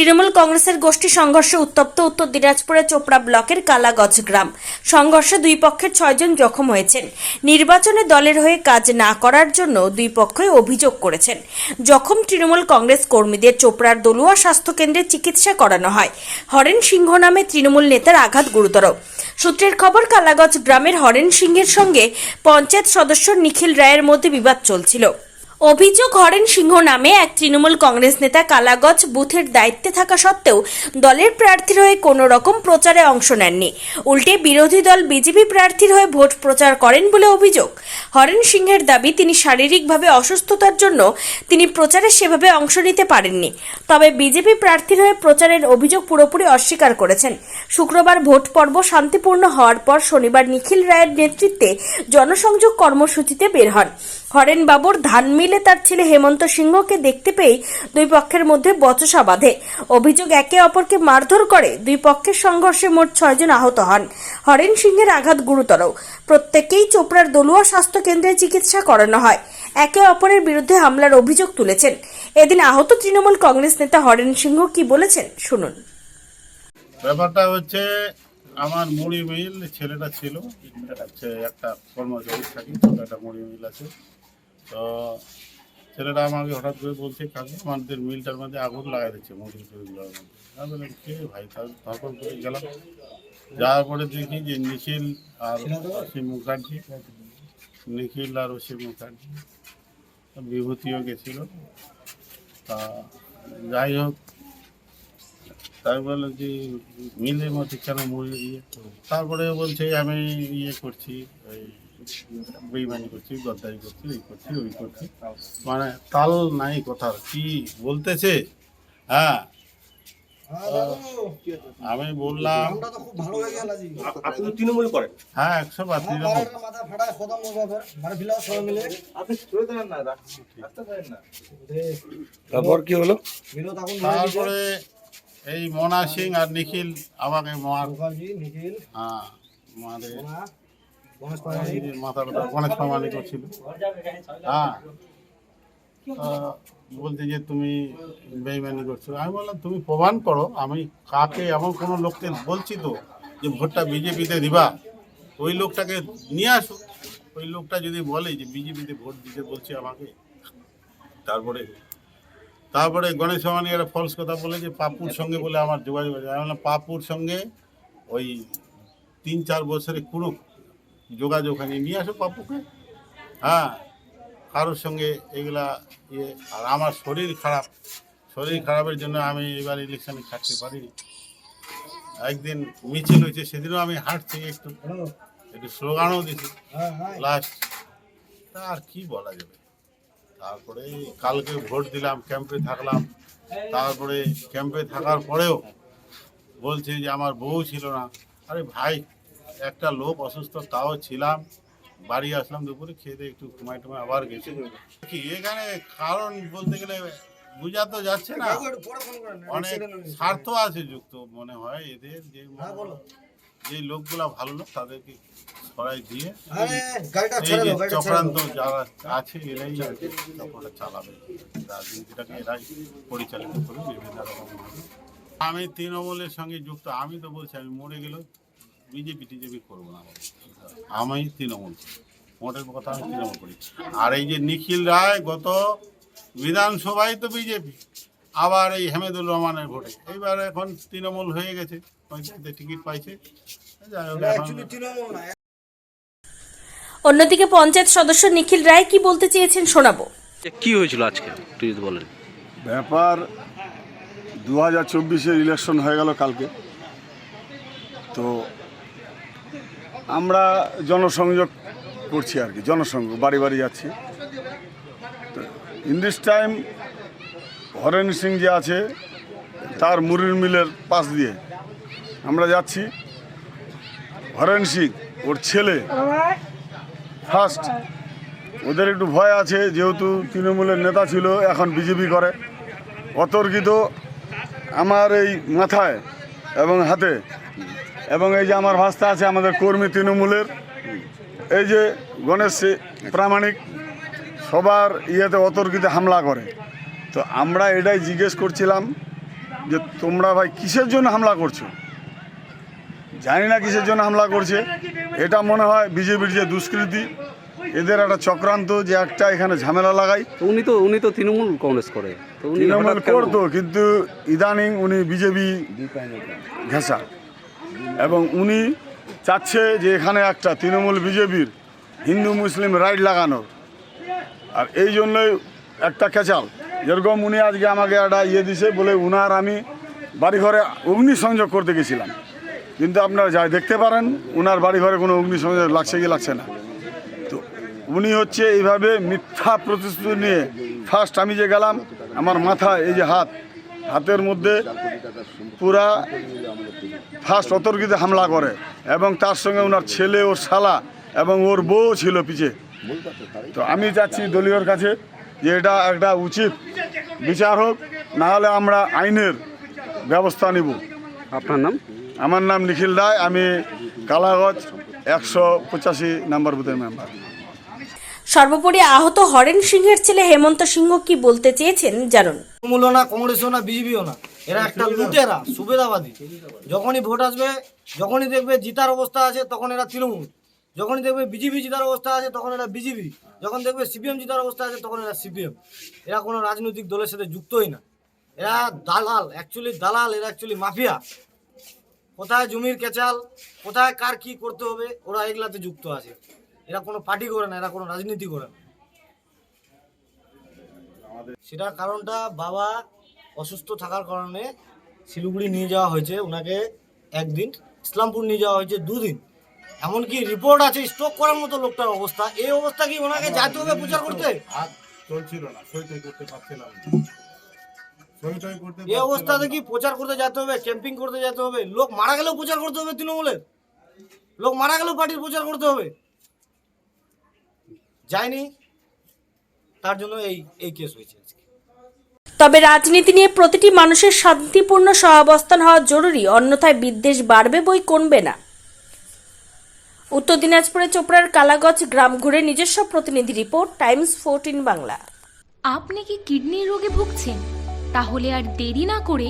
তৃণমূল কংগ্রেসের গোষ্ঠী সংঘর্ষে উত্তপ্ত উত্তর দিনাজপুরের চোপড়া ব্লকের কালাগজ গ্রাম। সংঘর্ষে দুই পক্ষের ছয়জন জখম হয়েছেন। নির্বাচনে দলের হয়ে কাজ না করার জন্য দুই পক্ষই অভিযোগ করেছেন। জখম তৃণমূল কংগ্রেস কর্মীদের চোপড়ার দলুয়া স্বাস্থ্য কেন্দ্রে চিকিৎসা করানো হয়। হরেন সিংহ নামে তৃণমূল নেতার আঘাত গুরুতর। সূত্রের খবর, কালাগজ গ্রামের হরেন সিংহের সঙ্গে পঞ্চায়েত সদস্য নিখিল রায়ের মধ্যে বিবাদ চলছিল। অভিযোগ হরেন সিংহ নামে এক তৃণমূল কংগ্রেস নেতা কালাগজ বুথের দায়িত্বে থাকা সত্ত্বেও দলের প্রার্থীর হয়ে কোনো রকম প্রচারে অংশ নেননি। উল্টে বিরোধী দল বিজেপি প্রার্থীর হয়ে ভোট প্রচার করেন বলে অভিযোগ। হরেন সিংহের দাবি, তিনি শারীরিকভাবে অসুস্থতার জন্য তিনি প্রচারে সেভাবে অংশ নিতে পারেননি। তবে বিজেপি প্রার্থীর হয়ে প্রচারের অভিযোগ পুরোপুরি অস্বীকার করেছেন। শুক্রবার ভোট পর্ব শান্তিপূর্ণ হওয়ার পর শনিবার নিখিল রায়ের নেতৃত্বে জনসংযোগ কর্মসূচিতে বের হন। হরেন বাবুর মিলে তার ছেলে হেমন্ত সিংহকে দেখতে পেয়ে দুই পক্ষের মধ্যে বচসা বাঁধে। অভিযোগ একে অপরকে মারধর করে দুই পক্ষের সংঘর্ষে মোট ছয়জন আহত হন। হরেন সিংহের আঘাত গুরুতর। প্রত্যেকেই চোপড়ার দলুয়া স্বাস্থ্য কেন্দ্রে চিকিৎসা করানো হয়। একে অপরের বিরুদ্ধে হামলার অভিযোগ তুলেছেন। এদিন আহত তৃণমূল কংগ্রেস নেতা হরেন সিংহ কি বলেছেন শুনুন। ব্যাপারটা হচ্ছে, আমার মুড়ি মিল ছেলেটা ছিল। একটা কর্মচারী থাকি একটা মুড়ি মিল আছে। তো ছেলেটা আমাকে হঠাৎ করে বলছে, কাকু, আমাদের মিলটার মধ্যে আগুন লাগাই দিচ্ছে মুড়ি টুড়িগুলোর মধ্যে। কে ভাই, তার, তারপর করে গেলাম। যাওয়ার পরে দেখি যে নিখিল আর অসীম মুখার্জি, নিখিল আর অসীম মুখার্জি বিভূতিও গেছিল। তা যাই হোক, তাই বলল যে মিলের মধ্যে কেন মুড়ি ইয়ে তারপরে বলছে, আমি ইয়ে করছি ওই বেইমানি করছি গদ্দারি করছি এই করছি ওই করছি মানে তাল নাই কথার কি বলতেছে? হ্যাঁ। আমি বললাম নামটা তো খুব ভালো হয়ে গেল আজি। আপনি তৃণমূল করেন। হ্যাঁ একশো বার তৃণমূল। তারপর কি হলো? তারপরে এই মনা সিং আর নিখিল আমাকে মার নিখিল। হ্যাঁ মারে এই যে গণেশ প্রমাণি করছিল হ্যাঁ। বলতে যে তুমি বেইমানি করছ। আমি বললাম তুমি প্রমাণ করো আমি কাকে এমন কোনো লোককে বলছি তো যে ভোটটা বিজেপিতে দিবা? ওই লোকটাকে নিয়ে আসো। ওই লোকটা যদি বলে যে বিজেপিতে ভোট দিতে বলছে আমাকে তারপরে তারপরে গণেশ সমানি একটা ফলস কথা বলে যে পাপুর সঙ্গে বলে আমার যোগাযোগ আছে। আমি বললাম পাপুর সঙ্গে ওই তিন চার বছরে কোনো যোগাযোগ হয়নি। নিয়ে আসো পাপুকে। হ্যাঁ কারোর সঙ্গে এগুলা ইয়ে আর আমার শরীর খারাপ। শরীর খারাপের জন্য আমি এবার ইলেকশনে থাকতে পারিনি। একদিন মিছিল হয়েছে, সেদিনও আমি হাঁটছি একটু। একটু স্লোগানও দিছি লাস্ট তা আর কি বলা যাবে? তারপরে কালকে ভোট দিলাম, ক্যাম্পে থাকলাম। তারপরে ক্যাম্পে থাকার পরেও বলছে যে আমার বউ ছিল না। আরে ভাই একটা লোক অসুস্থ তাও ছিলাম। বাড়ি আসলাম দুপুরে খেয়ে দিয়ে একটু ঘুমাই টুমাই আবার গেছি। কি এখানে কারণ বলতে গেলে বোঝা তো যাচ্ছে না। অনেক স্বার্থ আছে যুক্ত মনে হয় এদের যে হ্যাঁ যে লোকগুলা ভালো লোক তাদেরকে সরাই দিয়ে চক্রান্ত যারা আছে এরাই চক্রটা চালাবে। রাজনীতিটাকে এরাই পরিচালিত করবে বিভিন্ন রকম আমি তৃণমূলের সঙ্গে যুক্ত আমি তো বলছি আমি মরে গেলেও বিজেপি টিজেপি করব না আমি। তৃণমূল। মোটের কথা আমি তৃণমূল করি। আর এই যে নিখিল রায় গত বিধানসভায় তো বিজেপি আবার এই হেমেদুর রহমানের ভোটে। এইবার এখন তৃণমূল হয়ে গেছে পঞ্চায়েতে টিকিট পাইছে। যাই হোক অন্যদিকে পঞ্চায়েত সদস্য নিখিল রায় কি বলতে চেয়েছেন শোনাবো। কি হয়েছিল আজকে তুই যদি বলেন। ব্যাপার দু হাজার চব্বিশের ইলেকশন হয়ে গেল কালকে। তো আমরা জনসংযোগ করছি আর কি, জনসংযোগ, বাড়ি বাড়ি যাচ্ছি। In this time Horen Singh যে আছে, তার মুরির মিলের পাশ দিয়ে আমরা যাচ্ছি। হরেন সিং, ওর ছেলে ফার্স্ট ওদের একটু ভয় আছে, যেহেতু তৃণমূলের নেতা ছিল, এখন বিজেপি করে। অতর্কিত আমার এই মাথায় এবং হাতে এবং এই যে আমার ভাস্তা আছে আমাদের কর্মী তৃণমূলের এই যে গণেশ প্রামাণিক সবার ইয়েতে অতর্কিতে হামলা করে। তো আমরা এটাই জিজ্ঞেস করছিলাম যে তোমরা ভাই কিসের জন্য হামলা করছ? জানি না কিসের জন্য হামলা করছে। এটা মনে হয় বিজেপির যে দুষ্কৃতি এদের একটা চক্রান্ত যে একটা এখানে ঝামেলা লাগাই। উনি তো উনি তো তৃণমূল কংগ্রেস করে। তো উনি তৃণমূল করতো কিন্তু ইদানিং উনি বিজেপি ঘেঁষা। এবং উনি চাচ্ছে যে এখানে একটা তৃণমূল বিজেপির হিন্দু মুসলিম রাইট লাগানোর আর এই জন্যই একটা ক্যাচাল যেরকম উনি আজকে আমাকে একটা ইয়ে দিছে, বলে উনার আমি বাড়িঘরে অগ্নিসংযোগ করতে গেছিলাম। কিন্তু আপনারা যাই দেখতে পারেন, উনার বাড়িঘরে কোনো অগ্নিসংযোগ লাগছে কি লাগছে না। তো উনি হচ্ছে এইভাবে মিথ্যা প্রতিশ্রুতি নিয়ে ফার্স্ট আমি যে গেলাম, আমার মাথা এই যে হাত হাতের মধ্যে পুরা ফার্স্ট অতর্কিতে হামলা করে এবং তার সঙ্গে ওনার ছেলে ওর শালা এবং ওর বউ ছিল পিছে। তো আমি চাচ্ছি দলীয়র কাছে যে এটা একটা উচিত বিচার হোক নাহলে আমরা আইনের ব্যবস্থা নিব। আপনার নাম? আমার নাম নিখিল রায় আমি কালাগজ একশো পঁচাশি নাম্বার বুথের মেম্বার সর্বোপরি আহত হরেন সিংহের ছেলে হেমন্ত সিংহ কি বলতে চেয়েছেন? জানুন। তৃণমূলও না, কংগ্রেসও না, বিজেপিও না। এরা একটা লুটেরা সুবিধাবাদী যখনই ভোট আসবে, যখনই দেখবে জিতার অবস্থা আছে, তখন এরা তৃণমূল। যখনই দেখবে বিজেপি জিতার অবস্থা আছে, তখন এরা বিজেপি। যখন দেখবে সিপিএম জিতার অবস্থা আছে, তখন এরা সিপিএম। এরা কোনো রাজনৈতিক দলের সাথে যুক্তই না। এরা দালাল অ্যাকচুয়ালি দালাল, এরা অ্যাকচুয়ালি মাফিয়া। কোথায় জমির কেচাল, কোথায় কার কি করতে হবে, ওরা এগুলাতে যুক্ত আছে। এরা কোনো পার্টি করে না এরা কোনো রাজনীতি করে না। সেটার কারণটা বাবা অসুস্থ থাকার কারণে শিলিগুড়ি নিয়ে যাওয়া হয়েছে। ওনাকে একদিন ইসলামপুর নিয়ে যাওয়া হয়েছে দুদিন। এমনকি রিপোর্ট আছে স্ট্রোক করার মতো লোকটার অবস্থা। এই অবস্থা কি ওনাকে যেতে হবে প্রচার করতে? চলছিল না সইটই করতে পারছিলাম এই অবস্থাতে কি প্রচার করতে যেতে হবে ক্যাম্পিং করতে যেতে হবে? লোক মারা গেলেও প্রচার করতে হবে তৃণমূলের? লোক মারা গেলেও পার্টির প্রচার করতে হবে? যায়নি তার জন্য এই এই কেস হয়েছে আজকে। তবে রাজনীতি নিয়ে প্রতিটি মানুষের শান্তিপূর্ণ সহাবস্থান হওয়া জরুরি অন্যথায় বিদ্বেষ বাড়বে বই কমবে না। উত্তর দিনাজপুরে চোপড়ার কালাগঞ্জ গ্রাম ঘুরে নিজস্ব প্রতিনিধি রিপোর্ট টাইমস ফোরটিন বাংলা। আপনি কি কিডনির রোগে ভুগছেন? তাহলে আর দেরি না করে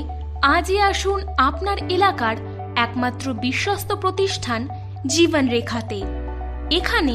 আজই আসুন আপনার এলাকার একমাত্র বিশ্বস্ত প্রতিষ্ঠান জীবন রেখাতে এখানে